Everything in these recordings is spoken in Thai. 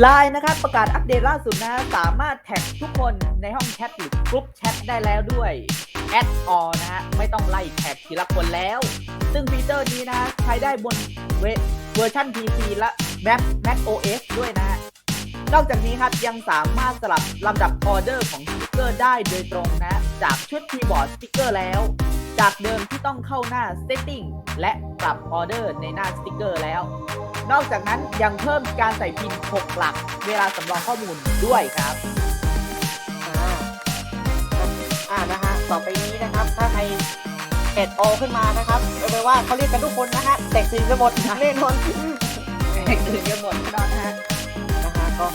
ไลน์นะครับ ประกาศอัปเดตล่าสุดนะสามารถแท็กทุกคนในห้องแชทหรือกรุ๊ปแชทได้แล้วด้วยแอดออนะฮะไม่ต้องไล่แท็กทีละคนแล้ว ซึ่งฟีเจอร์นี้นะใช้ได้บนเวเวอร์ชัน PC และ Mac Mac OS ด้วยนะฮะนอกจากนี้ครับยังสามารถสลับลำดับออเดอร์ของสติกเกอร์ได้โดยตรงนะ จากชุดคีย์บอร์ดสติกเกอร์แล้ว จากเดิมที่ต้องเข้าหน้า Setting และปรับออเดอร์ในหน้าสติกเกอร์แล้ว นอกจากนั้นยังเพิ่มการใส่พิน 6 หลัก เวลาสำรองข้อมูลด้วยครับอ่าอ่านะฮะต่อไปนี้นะครับ ถ้าใครเอ็ดออขึ้นมานะครับเอาไปนว่าเขาเรียกกันทุกคนนะฮะแตกตื่นกันหมดแน่นอนตื่นกันหมดแน่นอนนะฮะนะฮะก็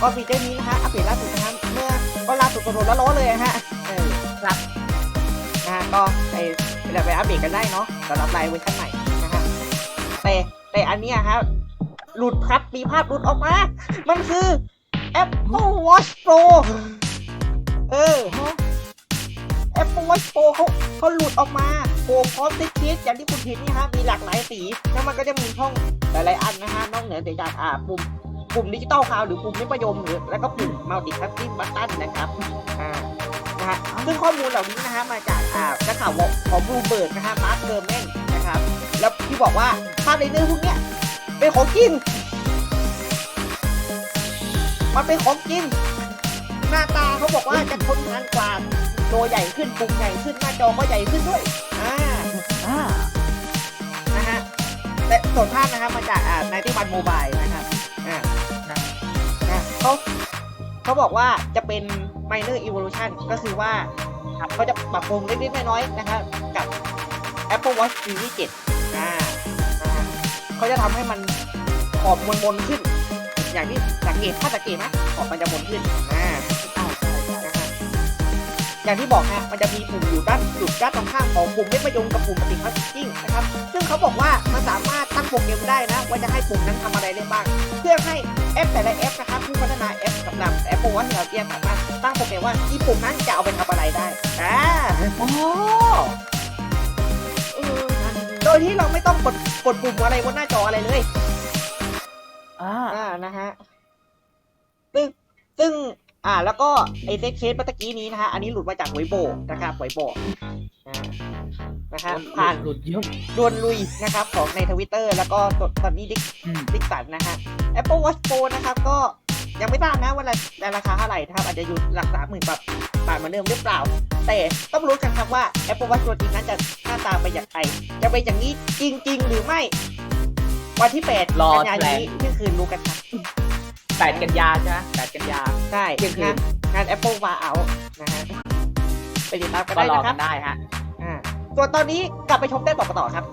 ก็ฟีเจอร์นี้นะฮะอัปเดตล่าสุดนะฮะเมื่อก็ล่าสุดสดๆแล้วร้อนๆเลยนะฮะเออครับนะฮะก็ไปไปไปอัปเดตกันได้เนาะสำหรับไลน์เวอร์ชันใหม่นะฮะแต่ แต่อันเนี้ยฮะหลุดครับมีภาพหลุดออกมา มันคือ Apple Watch Pro เออ Apple Watch Pro เขาเขาหลุดออกมาโผล่พร้อมติดเคสอย่างที่คุณเห็นนี่ฮะมีหลากหลายสี แล้วมันก็จะมีช่องหลายๆอันนะฮะนอกเหนือจากอ่าปุ่มปุ่มดิจิตอลคาวหรือปุ่มนิพยมหรือแล้วก็ปุ่มมัลติทัสกิ้งบัตตันนะครับอ่านะฮะซึ่งข้อมูลเหล่านี้นะฮะมาจากอ่านักข่าวของบลูเบิร์ดนะฮะมาร์คเกอร์แมนนะครับ บอกว่าภาพในเนื้อพวกเนี้ยเป็นของจริงมันเป็นของจริงหน้าตาเขาบอกว่าจะทนทานกว่าตัวใหญ่ขึ้นปุ่มใหญ่ขึ้นหน้าจอก็ใหญ่ขึ้นด้วยอ่าอ่านะฮะแต่ส่วนภาพนะครับมาจากอ่าในที่วันโมบายนะครับอ่านะนะเขาเขาบอกว่าจะเป็น minor evolution ก็คือว่าครับเขาจะปรับปรุงเล็กๆน้อยๆนะครับกับ Apple Watch Series 7 อ่าเขาจะทำให้มันขอบมนๆขึ้น อย่างที่สังเกตถ้าสังเกตนะขอบมันจะมนขึ้นอ่าอย่างที่บอกฮะมันจะมีปุ่มอยู่ด้านจุดด้านตรงข้ามของปุ่มเล็บมะยงกับปุ่มปฏิคัสกิ้งนะครับ ซึ่งเขาบอกว่ามันสามารถตั้งโปรแกรมได้นะ ว่าจะให้ปุ่มนั้นทำอะไรได้บ้าง เพื่อให้แอปแต่ละแอปนะครับผู้พัฒนาแอปกับนำแอปโปรวัตเราเรียกสามารถตั้งโปรแกรมว่าที่ปุ่มนั้นจะเอาไปทำอะไรได้อ่าโอ้ ยที่เราไม่ต้องกดกดปุ่มอะไรบนหน้าจออะไรเลย อ่าอ่านะฮะซึ่งซึ่ง อ่า แล้วก็ไอเซ็กเคสเมื่อตะกี้นี้นะฮะ อันนี้หลุดมาจากไวโบนะครับไวโบอ่านะฮะผ่านหลุดเยอะดวลลุยนะครับ ของในทวิตเตอร์แล้วก็ตอนนี้ดิกอืมดิกสันนะฮะ Apple Watch Pro นะครับก็ ยังไม่ทราบนะว่าราคาเท่าไหร่นะครับอาจจะอยู่หลักสามหมื่นบาทบาทเหมือนเดิมหรือเปล่า แต่ต้องรู้กันครับว่า Apple Watch ตัวจริงนั้นจะหน้าตาเป็นอย่างไรจะเป็นอย่างนี้จริง ๆ หรือไม่ วันที่8รอกันยายนแถลงนี้เที่ยงคืนรู้กันครับแปดกันยาใช่ไหมแปดกันยา ใช่เที่ยงคืน งานงาน Apple มาเอานะฮะไปติดตามกันก็ได้รอนะคกัรับนได้ฮะ อ่าส่วนตอนนี้กลับไปชมเต้นต่อกันต่อครับ